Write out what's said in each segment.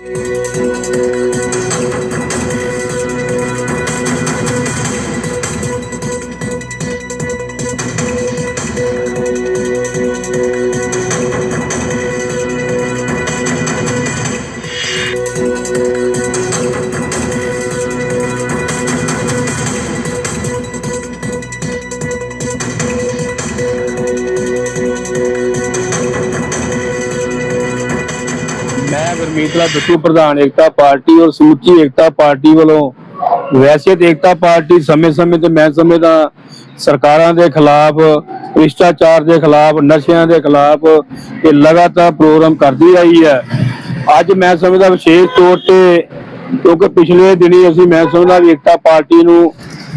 ਮੈਂ ਗੁਰਮੀਤਲਾ ਬਿੱਟੂ ਪ੍ਰਧਾਨ ਏਕਤਾ ਪਾਰਟੀ ਔਰ ਸਮੁੱਚੀ ਏਕਤਾ ਪਾਰਟੀ ਵੱਲੋਂ। ਵੈਸੇ ਤੇ ਏਕਤਾ ਪਾਰਟੀ ਸਮੇਂ-ਸਮੇਂ ਤੇ, ਮੈਂ ਸਮਝਦਾ, ਸਰਕਾਰਾਂ ਦੇ ਖਿਲਾਫ, ਭ੍ਰਿਸ਼ਟਾਚਾਰ ਦੇ ਖਿਲਾਫ, ਨਸ਼ਿਆਂ ਦੇ ਖਿਲਾਫ ਇਹ ਲਗਾਤਾਰ ਪ੍ਰੋਗਰਾਮ ਕਰਦੀ ਰਹੀ ਹੈ। ਅੱਜ ਮੈਂ ਸਮਝਦਾ ਵਿਸ਼ੇਸ਼ ਤੌਰ ਤੇ, ਕਿਉਂਕਿ ਪਿਛਲੇ ਦਿਨੀ ਅਸੀਂ ਮੈਂ ਸਮਝਦਾ ਵੀ ਏਕਤਾ ਪਾਰਟੀ ਨੂੰ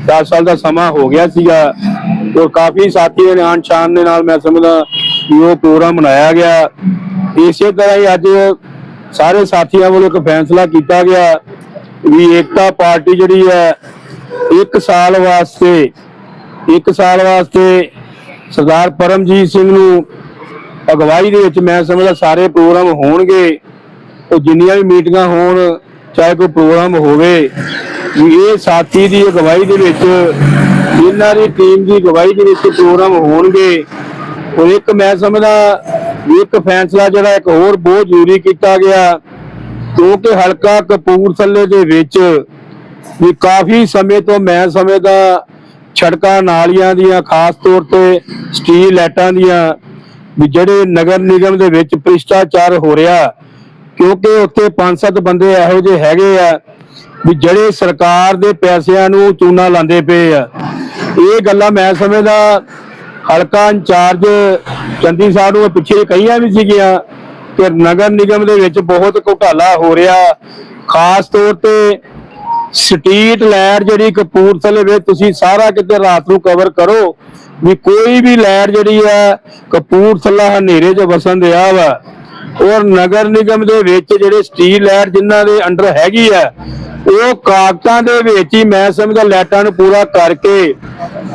10 ਸਾਲ ਦਾ ਸਮਾਂ ਹੋ ਗਿਆ ਸੀਗਾ, ਔਰ ਕਾਫੀ ਸਾਥੀਆਂ ਨੇ ਆਨ ਸ਼ਾਨ ਦੇ ਨਾਲ ਮੈਂ ਸਮਝਦਾ ਵੀ ਉਹ ਪ੍ਰੋਗਰਾਮ ਮਨਾਇਆ ਗਿਆ। ਇਸੇ ਤਰ੍ਹਾਂ ਹੀ ਅੱਜ ਸਾਰੇ ਸਾਥੀਆਂ ਵੱਲੋਂ ਇੱਕ ਫੈਸਲਾ ਕੀਤਾ ਗਿਆ ਵੀ ਏਕਤਾ ਪਾਰਟੀ ਜਿਹੜੀ ਹੈ, ਇੱਕ ਸਾਲ ਵਾਸਤੇ, ਇੱਕ ਸਾਲ ਵਾਸਤੇ ਸਰਦਾਰ ਪਰਮਜੀਤ ਸਿੰਘ ਨੂੰ ਅਗਵਾਈ ਦੇ ਵਿੱਚ ਮੈਂ ਸਮਝਦਾ ਸਾਰੇ ਪ੍ਰੋਗਰਾਮ ਹੋਣਗੇ, ਉਹ ਜਿੰਨੀਆਂ ਵੀ ਮੀਟਿੰਗਾਂ ਹੋਣ, ਚਾਹੇ ਕੋਈ ਪ੍ਰੋਗਰਾਮ ਹੋਵੇ, ਵੀ ਇਹ ਸਾਥੀ ਦੀ ਅਗਵਾਈ ਦੇ ਵਿੱਚ ਇਹਨਾਂ ਦੀ ਟੀਮ ਦੀ ਅਗਵਾਈ ਦੇ ਵਿੱਚ ਪ੍ਰੋਗਰਾਮ ਹੋਣਗੇ ਔਰ ਇੱਕ ਮੈਂ ਸਮਝਦਾ ਵੀ ਇੱਕ ਫੈਸਲਾ ਜਿਹੜਾ ਇੱਕ ਹੋਰ ਬਹੁਤ ਜ਼ਰੂਰੀ ਕੀਤਾ ਗਿਆ, ਕਿਉਂਕਿ ਹਲਕਾ ਕਪੂਰਥਲੇ ਦੇ ਵਿੱਚ ਵੀ ਕਾਫੀ ਸਮੇਂ ਤੋਂ ਮੈਂ ਸਮਝਦਾ ਛੜਕਾਂ ਨਾਲੀਆਂ ਦੀਆਂ, ਖਾਸ ਤੌਰ ਤੇ ਸਟੀਲ ਲਾਈਟਾਂ ਦੀਆਂ, ਵੀ ਜਿਹੜੇ ਨਗਰ ਨਿਗਮ ਦੇ ਵਿੱਚ ਭ੍ਰਿਸ਼ਟਾਚਾਰ ਹੋ ਰਿਹਾ, ਕਿਉਂਕਿ ਉੱਥੇ ਪੰਜ ਸੱਤ ਬੰਦੇ ਇਹੋ ਜਿਹੇ ਹੈਗੇ ਆ, ਵੀ ਜਿਹੜੇ ਸਰਕਾਰ ਦੇ ਪੈਸਿਆਂ ਨੂੰ ਚੂਨਾ ਲਾਉਂਦੇ ਪਏ ਆ। ਇਹ ਗੱਲਾਂ ਮੈਂ ਸਮਝਦਾ ਹਲਕਾ ਇੰਚਾਰਜ ਚੰਦੀ ਸਾਹਿਬ ਨੂੰ ਪਿੱਛੇ ਕਹੀਆਂ ਵੀ ਸੀਗੀਆਂ ਕਿ ਨਗਰ ਨਿਗਮ ਦੇ ਵਿੱਚ ਬਹੁਤ ਘੁਟਾਲਾ ਹੋ ਰਿਹਾ। ਖਾਸ ਤੌਰ ਤੇ ਸਟਰੀਟ ਲਾਈਟ ਜਿਹੜੀ ਕਪੂਰਥਲੇ ਵਿੱਚ ਤੁਸੀਂ ਸਾਰਾ ਕਿਤੇ ਰਾਤ ਨੂੰ ਕਵਰ ਕਰੋ ਵੀ ਕੋਈ ਵੀ ਲਾਈਟ ਜਿਹੜੀ ਹੈ ਕਪੂਰਥਲਾ ਹਨੇਰੇ 'ਚ ਵਸਣ ਦਿਆ ਵਾ। ਔਰ ਨਗਰ ਨਿਗਮ ਦੇ ਵਿੱਚ ਜਿਹੜੇ ਸਟਰੀਟ ਲਾਈਟ ਜਿਨ੍ਹਾਂ ਦੇ ਅੰਡਰ ਹੈਗੀ ਆ, ਉਹ ਕਾਗਜ਼ਾਂ ਦੇ ਵਿੱਚ ਹੀ ਮੈਂ ਸਮਝਦਾ ਲਾਈਟਾਂ ਨੂੰ ਪੂਰਾ ਕਰਕੇ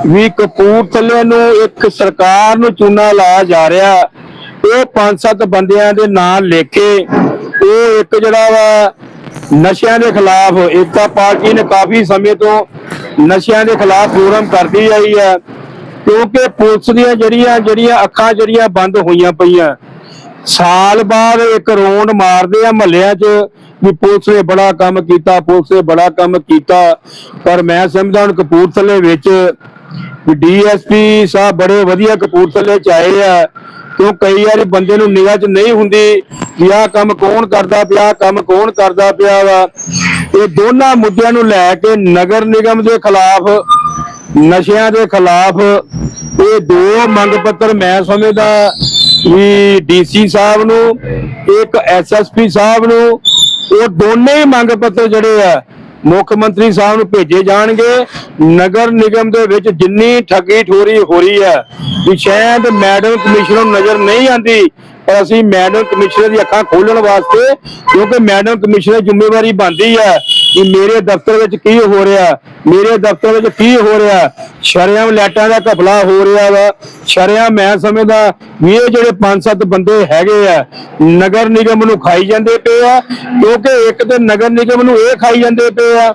ਵੀ ਕਪੂਰਥਲੇ ਨੂੰ ਇੱਕ ਸਰਕਾਰ ਨੂੰ ਚੂਨਾ ਲਾਇਆ ਜਾ ਰਿਹਾ। ਉਹ ਪੰਜ ਸੱਤ ਬੰਦਿਆਂ ਦੇ ਨਾਂ ਲਿਖੇ। ਉਹ ਇੱਕ ਜਿਹੜਾ ਵਾ, ਨਸ਼ਿਆਂ ਦੇ ਖਿਲਾਫ ਏਕਤਾ ਪਾਰਟੀ ਨੇ ਕਾਫੀ ਸਮੇਂ ਤੋਂ ਨਸ਼ਿਆਂ ਦੇ ਖਿਲਾਫ ਪ੍ਰੋਗਰਾਮ ਕਰਦੀ ਆਈ ਹੈ ਕਿਉਂਕਿ ਪੁਲਿਸ ਦੀਆਂ ਜਿਹੜੀਆਂ ਜਿਹੜੀਆਂ ਅੱਖਾਂ ਜਿਹੜੀਆਂ ਬੰਦ ਹੋਈਆਂ ਪਈਆਂ। ਸਾਲ ਬਾਅਦ ਇੱਕ ਰੌਂਡ ਮਾਰਦੇ ਆ ਮਹੱਲਿਆਂ 'ਚ ਵੀ ਪੁਲਿਸ ਨੇ ਬੜਾ ਕੰਮ ਕੀਤਾ, ਪੁਲਿਸ ਨੇ ਬੜਾ ਕੰਮ ਕੀਤਾ। ਪਰ ਮੈਂ ਸਮਝਦਾ ਹੁਣ ਕਪੂਰਥਲੇ ਵਿੱਚ ਵੀ ਡੀਐਸਪੀ ਸਾਹਿਬ ਬੜੇ ਵਧੀਆ ਕਪੂਰਥਲੇ 'ਚ ਆਏ ਆ। ਕਿਉਂ ਕਈ ਵਾਰੀ ਬੰਦੇ ਨੂੰ ਨਿਗਾਹ 'ਚ ਨਹੀਂ ਹੁੰਦੀ ਵੀ ਆਹ ਕੰਮ ਕੌਣ ਕਰਦਾ ਪਿਆ ਕੰਮ ਕੌਣ ਕਰਦਾ ਪਿਆ ਵਾ। ਇਹ ਦੋਨਾਂ ਮੁੱਦਿਆਂ ਨੂੰ ਲੈ ਕੇ ਨਗਰ ਨਿਗਮ ਦੇ ਖਿਲਾਫ, ਨਸ਼ਿਆਂ ਦੇ ਖਿਲਾਫ, ਇਹ ਦੋ ਮੰਗ ਪੱਤਰ ਮੈਂ ਸਮਝਦਾ ਵੀ ਡੀਸੀ ਸਾਹਿਬ ਨੂੰ, ਇੱਕ ਐਸਐਸਪੀ ਸਾਹਿਬ ਨੂੰ, ਉਹ ਦੋਨੇ ਹੀ ਮੰਗ ਪੱਤਰ ਜਿਹੜੇ ਆ ਮੁੱਖ ਮੰਤਰੀ ਸਾਹਿਬ ਨੂੰ ਭੇਜੇ ਜਾਣਗੇ। ਨਗਰ ਨਿਗਮ ਦੇ ਵਿੱਚ ਜਿੰਨੀ ਠੱਗੀ ਠੋਰੀ ਹੋ ਰਹੀ ਹੈ, ਵੀ ਸ਼ਾਇਦ ਮੈਡਮ ਕਮਿਸ਼ਨਰ ਨੂੰ ਨਜ਼ਰ ਨਹੀਂ ਆਂਦੀ ਪਰ ਅਸੀਂ ਮੈਡਮ ਕਮਿਸ਼ਨਰ ਦੀ ਅੱਖਾਂ ਖੋਲਣ ਵਾਸਤੇ, ਕਿਉਂਕਿ ਮੈਡਮ ਕਮਿਸ਼ਨਰ ਜ਼ਿੰਮੇਵਾਰੀ ਬਣਦੀ ਹੈ। ਕਿ ਮੇਰੇ ਦਫ਼ਤਰ ਵਿੱਚ ਕੀ ਹੋ ਰਿਹਾ? ਮੇਰੇ ਦਫ਼ਤਰ ਵਿੱਚ ਕੀ ਹੋ ਰਿਹਾ? ਸ਼ਰਿਆਮ ਲੈਟਾਂ ਦਾ ਘਪਲਾ ਹੋ ਰਿਹਾ ਵਾ। ਸ਼ਰਿਆਮ ਮੈਂ ਸਮਝਦਾ ਵੀ ਇਹ ਜਿਹੜੇ ਪੰਜ ਸੱਤ ਬੰਦੇ ਹੈਗੇ ਆ, ਨਗਰ ਨਿਗਮ ਨੂੰ ਖਾਈ ਜਾਂਦੇ ਪਏ ਆ, ਕਿਉਂਕਿ ਇੱਕ ਤੇ ਨਗਰ ਨਿਗਮ ਨੂੰ ਇਹ ਖਾਈ ਜਾਂਦੇ ਪਏ ਆ।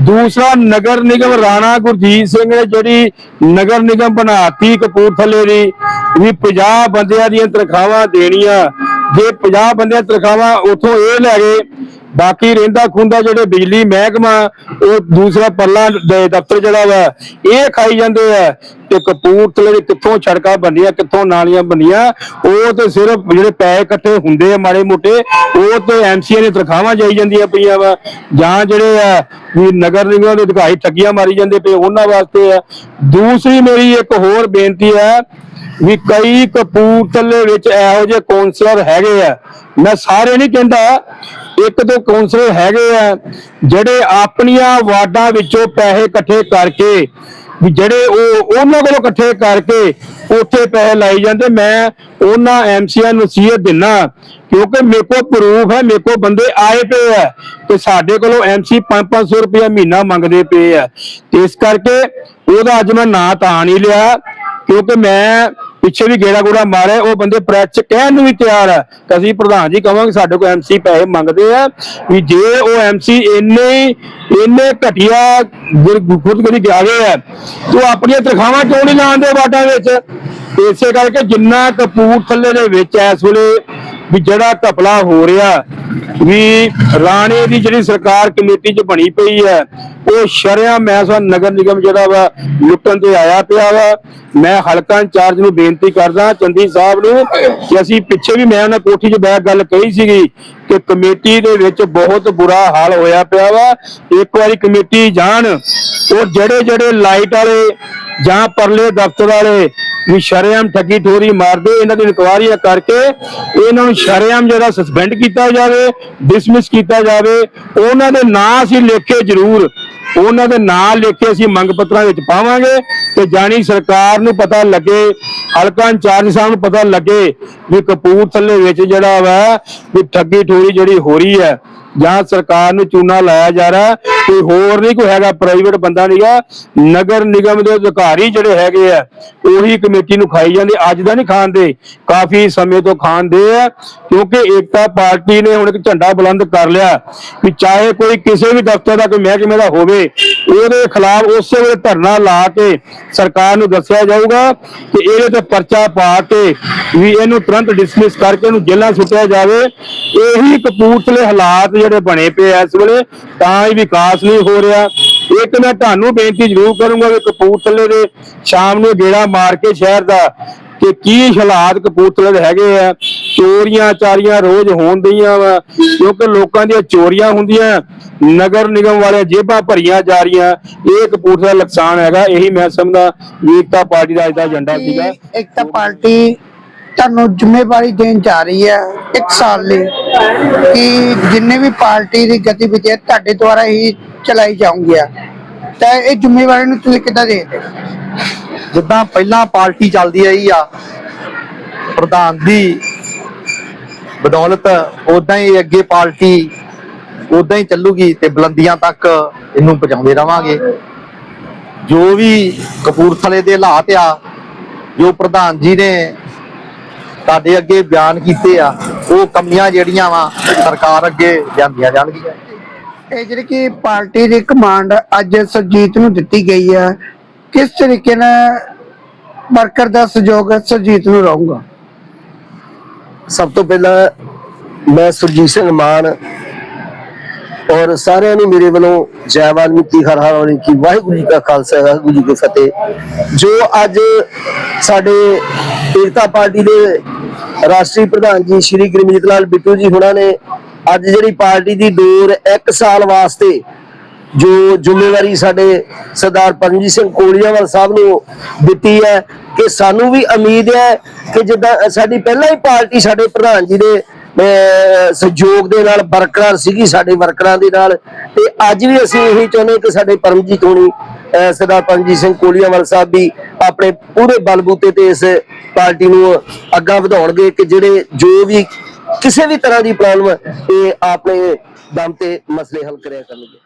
ਦੂਸਰਾ, ਨਗਰ ਨਿਗਮ ਰਾਣਾ ਗੁਰਜੀਤ ਸਿੰਘ ਨੇ ਜਿਹੜੀ ਨਗਰ ਨਿਗਮ ਬਣਾਤੀ ਕਪੂਰਥਲੇ ਦੀ, ਵੀ 50 ਬੰਦਿਆਂ ਦੀਆਂ ਤਨਖਾਹਾਂ ਦੇਣੀਆਂ। ਜੇ 50 ਬੰਦਿਆਂ ਤਨਖਾਹਾਂ ਉਥੋਂ ਇਹ ਲੈ ਗਏ ਬਾਕੀ ਰਹਿੰਦਾ ਖੁੰਦਾ ਜਿਹੜੇ ਬਿਜਲੀ ਮਹਿਕਮਾ, ਉਹ ਦੂਸਰਾ ਪੱਲਾ ਦਫ਼ਤਰ ਜਿਹੜਾ ਵਾ, ਇਹ ਖਾਈ ਜਾਂਦੇ ਆ। ਤੇ ਕਪੂਰਥਲੇ ਦੇ ਕਿੱਥੋਂ ਸੜਕਾਂ ਬੰਦੀਆਂ ਕਿੱਥੋਂ ਨਾਲੀਆਂ ਬੰਦੀਆਂ ਉਹ ਤੇ ਸਿਰਫ ਜਿਹੜੇ ਪੈਸੇ ਇਕੱਠੇ ਹੁੰਦੇ ਆ ਮਾੜੇ ਮੋਟੇ, ਉਹ ਤੇ ਐਮਸੀਏ ਨੇ ਤਨਖਾਹਾਂ ਜਾਈ ਜਾਂਦੀਆਂ ਪਈਆਂ ਵਾ। ਜਾਂ ਜਿਹੜੇ ਆ, ਵੀ ਨਗਰ ਨਿਗਮ ਦੇ ਅਧਿਕਾਰੀ ਠੱਗੀਆਂ ਮਾਰੀ ਜਾਂਦੇ ਪਏ ਉਹਨਾਂ ਵਾਸਤੇ ਆ। ਦੂਸਰੀ ਮੇਰੀ ਇੱਕ ਹੋਰ ਬੇਨਤੀ ਹੈ ਵੀ ਕਈ ਕਪੂਰਥਲੇ ਵਿੱਚ ਇਹੋ ਜਿਹੇ ਕੌਂਸਲਰ ਹੈਗੇ ਆ। ਮੈਂ ਸਾਰੇ ਨਹੀਂ ਕਹਿੰਦਾ ਇੱਕ ਦੋ ਕੌਂਸਲਰ ਹੈਗੇ ਆ, ਜਿਹੜੇ ਆਪਣੀਆਂ ਵਾਰਡਾਂ ਵਿੱਚੋਂ ਪੈਸੇ ਇਕੱਠੇ ਕਰਕੇ, ਵੀ ਜਿਹੜੇ ਉਹ ਉਹਨਾਂ ਕੋਲੋਂ ਇਕੱਠੇ ਕਰਕੇ ਉੱਥੇ ਪੈਸੇ ਲਾਈ ਜਾਂਦੇ। ਮੈਂ ਉਹਨਾਂ ਐਮਸੀਆਂ ਨੂੰ ਨਸੀਹਤ ਦਿੰਨਾ, ਕਿਉਂਕਿ ਮੇਰੇ ਕੋਲ ਪ੍ਰੂਫ ਹੈ, ਮੇਰੇ ਕੋਲ ਬੰਦੇ ਆਏ ਪਏ ਆ ਤੇ ਸਾਡੇ ਕੋਲੋਂ ਐਮਸੀ 5-500 ਰੁਪਇਆ ਮਹੀਨਾ ਮੰਗਦੇ ਪਏ ਆ। ਤੇ ਇਸ ਕਰਕੇ ਉਹਦਾ ਅੱਜ ਮੈਂ ਨਾਂ ਤਾਂ ਨਹੀਂ ਲਿਆ, ਕਿਉਂਕਿ ਮੈਂ ਪਿੱਛੇ ਵੀ ਗੇੜਾ ਗੋੜਾ ਮਾਰਿਆ, ਉਹ ਬੰਦੇ ਪ੍ਰੈਸ ਚ ਕਹਿਣ ਨੂੰ ਵੀ ਤਿਆਰ ਹੈ ਅਸੀਂ ਪ੍ਰਧਾਨ ਜੀ ਕਵਾਂਗੇ ਸਾਡੇ ਕੋਲ ਐਮਸੀ ਪੈਸੇ ਮੰਗਦੇ ਆ, ਵੀ ਜੇ ਉਹ ਐਮਸੀ ਇੰਨੇ ਇੰਨੇ ਘਟੀਆ ਖੁਦਗਰੀ ਗਿਆ ਗਏ ਆ, ਤੇ ਆਪਣੀਆਂ ਤਨਖਾਹਾਂ ਕਿਉਂ ਨਹੀਂ ਲਾਉਂਦੇ ਵਾਟਾਂ ਵਿੱਚ? ਇਸੇ ਕਰਕੇ ਜਿੰਨਾ ਕਪੂਰਥਲੇ ਦੇ ਵਿੱਚ ਇਸ ਵੇਲੇ ਵੀ ਜਿਹੜਾ ਘਪਲਾ ਹੋ ਰਿਹਾ, ਵੀ ਰਾਣੇ ਦੀ ਜਿਹੜੀ ਸਰਕਾਰ ਕਮੇਟੀ 'ਚ ਬਣੀ ਪਈ ਹੈ ਉਹ ਸ਼ਰਿਆ ਮੈਂ ਨਗਰ ਨਿਗਮ ਜਿਹੜਾ ਵਾ ਲੁੱਟਣ ਤੇ ਆਇਆ ਪਿਆ ਵਾ। ਮੈਂ ਹਲਕਾ ਇੰਚਾਰਜ ਨੂੰ ਬੇਨਤੀ ਕਰਦਾ ਚੰਦੀ ਸਾਹਿਬ ਨੂੰ ਕਿ ਅਸੀਂ ਪਿੱਛੇ ਵੀ ਮੈਂ ਉਹਨਾਂ ਕੋਠੀ 'ਚ ਬੈਠ ਗੱਲ ਕਹੀ ਸੀਗੀ ਕਿ ਕਮੇਟੀ ਦੇ ਵਿੱਚ ਬਹੁਤ ਬੁਰਾ ਹਾਲ ਹੋਇਆ ਪਿਆ ਵਾ। ਇੱਕ ਵਾਰੀ ਕਮੇਟੀ ਜਾਣ, ਉਹ ਜਿਹੜੇ ਜਿਹੜੇ ਲਾਈਟ ਵਾਲੇ ਜਾਂ ਪਰਲੇ ਦਫ਼ਤਰ ਵਾਲੇ ਵੀ ਸ਼ਰੇਆਮ ਠੱਗੀ ਠੋਰੀ ਮਾਰਦੇ, ਇਹਨਾਂ ਦੀ ਇਨਕੁਆਰੀਆਂ ਕਰਕੇ ਇਹਨਾਂ ਨੂੰ ਸ਼ਰੇਆਮ ਜਿਹੜਾ ਸਸਪੈਂਡ ਕੀਤਾ ਜਾਵੇ ਡਿਸਮਿਸ ਕੀਤਾ ਜਾਵੇ, ਉਹਨਾਂ ਦੇ ਨਾਂ ਅਸੀਂ ਲਿਖੇ ਜ਼ਰੂਰ ਉਹਨਾਂ ਦੇ ਨਾਂ ਲਿਖ ਕੇ ਅਸੀਂ ਮੰਗ ਪੱਤਰਾਂ ਵਿੱਚ ਪਾਵਾਂਗੇ ਤੇ ਜਾਣੀ ਸਰਕਾਰ ਨੂੰ ਪਤਾ ਲੱਗੇ, ਹਲਕਾ ਇੰਚਾਰਜ ਸਾਹਿਬ ਨੂੰ ਪਤਾ ਲੱਗੇ ਵੀ ਕਪੂਰਥਲੇ ਵਿੱਚ ਜਿਹੜਾ ਵਾ ਵੀ ਠੱਗੀ ਠੋਰੀ ਜਿਹੜੀ ਹੋ ਰਹੀ ਹੈ ਜਾਂ ਸਰਕਾਰ ਨੂੰ ਚੂਨਾ ਲਾਇਆ ਜਾ ਰਿਹਾ ਕੋਈ ਹੋਰ ਨਹੀਂ, ਕੋਈ ਹੈਗਾ ਪ੍ਰਾਈਵੇਟ ਬੰਦਾ ਨਹੀਂਗਾ ਨਗਰ ਨਿਗਮ ਦੇ ਅਧਿਕਾਰੀ ਜਿਹੜੇ ਹੈਗੇ ਆ, ਉਹੀ ਕਮੇਟੀ ਨੂੰ ਖਾਈ ਜਾਂਦੇ, ਅੱਜ ਦਾ ਨਹੀਂ ਖਾਂਦੇ ਕਾਫੀ ਸਮੇਂ ਤੋਂ ਖਾਂਦੇ ਆ, ਕਿਉਂਕਿ ਏਕਤਾ ਪਾਰਟੀ ਨੇ ਹੁਣ ਇੱਕ ਝੰਡਾ ਬੁਲੰਦ ਕਰ ਲਿਆ ਕਿ ਚਾਹੇ ਕੋਈ ਕਿਸੇ ਵੀ ਦਫ਼ਤਰ ਦਾ, ਕੋਈ ਮਹਿਕਮੇ ਦਾ ਹੋਵੇ, ਉਹਦੇ ਖਿਲਾਫ ਉਸੇ ਵੇਲੇ ਧਰਨਾ ਲਾ ਕੇ ਸਰਕਾਰ ਨੂੰ ਦੱਸਿਆ ਜਾਊਗਾ ਕਿ ਇਹਦੇ ਤੇ ਪਰਚਾ ਪਾ ਕੇ ਵੀ ਇਹਨੂੰ ਤੁਰੰਤ ਡਿਸਮਿਸ ਕਰਕੇ ਇਹਨੂੰ ਜੇਲ੍ਹਾਂ ਸੁੱਟਿਆ ਜਾਵੇ। ਇਹੀ ਕਪੂਰਥਲੇ ਹਾਲਾਤ ਜਿਹੜੇ ਬਣੇ ਪਏ ਆ ਇਸ ਵੇਲੇ, ਤਾਂ ਹੀ ਵਿਕਾਸ ਨਹੀਂ ਹੋ ਰਿਹਾ। ਇੱਕ ਮੈਂ ਤੁਹਾਨੂੰ ਬੇਨਤੀ ਜ਼ਰੂਰ ਕਰੂੰਗਾ ਕਿ ਕਪੂਰਥਲੇ ਦੇ ਸ਼ਾਮ ਨੂੰ ਗੇੜਾ ਮਾਰ ਕੇ ਸ਼ਹਿਰ ਦਾ ਕਿ ਕੀ ਹਾਲਾਤ ਕਪੂਰਥਲੇ ਦੇ ਹੈਗੇ ਆ। ਚੋਰੀਆਂ ਚਾਰੀਆਂ ਰੋਜ਼ ਹੋਣ ਦੀਆਂ ਵਾ, ਕਿਉਂਕਿ ਲੋਕਾਂ ਦੀਆਂ ਚੋਰੀਆਂ ਹੁੰਦੀਆਂ, ਨਗਰ ਨਿਗਮ ਵਾਲੇ ਜੇਬਾਂ ਭਰੀਆਂ ਜਾ ਰਹੀਆਂ। ਇਹ ਕਪੂਰਥਲਾ ਨੁਕਸਾਨ ਹੈਗਾ, ਇਹੀ ਮੈਂ ਸਮਝਦਾ ਵੀਰਤਾ ਪਾਰਟੀ ਦਾ ਅੱਜ ਦਾ ਏਜੰਡਾ ਸੀਗਾ। ਕਿ ਪਾਰਟੀ ਤੁਹਾਨੂੰ ਜ਼ਿੰਮੇਵਾਰੀ ਦੇਣ ਜਾ ਰਹੀ ਹੈ। ਇੱਕ ਸਾਲ ਲਈ ਕਿ ਜਿੰਨੇ ਵੀ ਪਾਰਟੀ ਦੀ ਗਤੀਵਿਧੀ ਤੁਹਾਡੇ ਦੁਆਰਾ ਹੀ ਚਲਾਈ ਜਾਊਂਗੀਆਂ ਤਾਂ ਇਹ ਜ਼ਿੰਮੇਵਾਰੀ ਨੂੰ ਤੁਸੀਂ ਕਿੱਦਾਂ ਦੇਖਦੇ ਜਿੱਦਾਂ ਪਹਿਲਾਂ ਪਾਰਟੀ ਚੱਲਦੀ ਆਈ ਆ, ਪ੍ਰਧਾਨ ਦੀ ਬਦੌਲਤ ਉਦਾਂ ਹੀ ਅੱਗੇ ਪਾਰਟੀ ਉਦਾਂ ਹੀ ਚੱਲੂਗੀ ਤੇ ਬੁਲੰਦੀਆਂ ਤੱਕ ਇਹਨੂੰ ਪਹੁੰਚਾਉਂਦੇ ਰਵਾਂਗੇ। ਜੋ ਵੀ ਕਪੂਰਥਲੇ ਦੇ ਹਾਲਾਤ ਆ, ਜੋ ਪ੍ਰਧਾਨ ਜੀ ਨੇ ਤੁਹਾਡੇ ਅੱਗੇ ਬਿਆਨ ਕੀਤੇ ਆ ਉਹ ਕਮੀਆਂ ਜਿਹੜੀਆਂ ਵਾ ਸਰਕਾਰ ਅੱਗੇ ਜਾਂਦੀਆਂ ਜਾਣਗੀਆਂ। ਇਹ ਜਿਹੜੀ ਕਿ ਪਾਰਟੀ ਦੀ ਕਮਾਂਡ ਅੱਜ ਸਰਜੀਤ ਨੂੰ ਦਿੱਤੀ ਗਈ ਹੈ ਕਿਸ ਤਰੀਕੇ ਨਾਲ ਵਰਕਰ ਦਾ ਸਹਿਯੋਗ ਸਰਜੀਤ ਨੂੰ ਰਹੂਗਾ? ਸਭ ਤੋਂ ਪਹਿਲਾਂ ਮੈਂ ਸੁਰਜੀਤ ਸਿੰਘ ਮਾਨ ਔਰ ਸਾਰਿਆਂ ਨੂੰ ਮੇਰੇ ਵੱਲੋਂ ਜੈ ਵਾਲਮੀਕੀ ਹਰ ਹਰ ਵਾਲਮੀਕੀ ਵਾਹਿਗੁਰੂ ਜੀ ਕਾ ਖਾਲਸਾ ਵਾਹਿਗੁਰੂ ਜੀ ਕੀ ਫਤਿਹ। ਜੋ ਅੱਜ ਸਾਡੇ ਏਕਤਾ ਪਾਰਟੀ ਦੇ ਰਾਸ਼ਟਰੀ ਪ੍ਰਧਾਨ ਜੀ ਸ਼੍ਰੀ ਗੁਰਮੀਤ ਲਾਲ ਬਿੱਟੂ ਜੀ ਹੁਣਾਂ ਨੇ ਅੱਜ ਜਿਹੜੀ ਪਾਰਟੀ ਦੀ ਦੌਰ ਇੱਕ ਸਾਲ ਵਾਸਤੇ ਜੋ ਜ਼ਿੰਮੇਵਾਰੀ ਸਾਡੇ ਸਰਦਾਰ ਪਰਮਜੀਤ ਸਿੰਘ ਕੋਲੀਆਵਾਲ ਸਾਹਿਬ ਨੂੰ ਦਿੱਤੀ ਹੈ ਕਿ ਸਾਨੂੰ ਵੀ ਉਮੀਦ ਹੈ ਕਿ ਜਿੱਦਾਂ ਸਾਡੀ ਪਹਿਲਾਂ ਹੀ ਪਾਰਟੀ ਸਾਡੇ ਪ੍ਰਧਾਨ ਜੀ ਦੇ ਅਹ, ਸਹਿਯੋਗ ਦੇ ਨਾਲ ਬਰਕਰਾਰ ਸੀਗੀ ਸਾਡੇ ਵਰਕਰਾਂ ਦੇ ਨਾਲ। ਤੇ ਅੱਜ ਵੀ ਅਸੀਂ ਇਹੀ ਚਾਹੁੰਦੇ ਕਿ ਸਾਡੇ ਪਰਮਜੀਤ ਹੋਣੀ ਸਰਦਾਰ ਪਰਮਜੀਤ ਸਿੰਘ ਕੋਲੀਆਂਵਾਲ ਸਾਹਿਬ ਵੀ ਆਪਣੇ ਪੂਰੇ ਬਲਬੂਤੇ ਤੇ ਇਸ ਪਾਰਟੀ ਨੂੰ ਅੱਗਾ ਵਧਾਉਣਗੇ ਕਿ ਜਿਹੜੇ ਜੋ ਵੀ ਕਿਸੇ ਵੀ ਤਰ੍ਹਾਂ ਦੀ ਪ੍ਰੋਬਲਮ ਇਹ ਆਪਣੇ ਦਮ ਤੇ ਮਸਲੇ ਹੱਲ ਕਰਿਆ ਕਰਨਗੇ।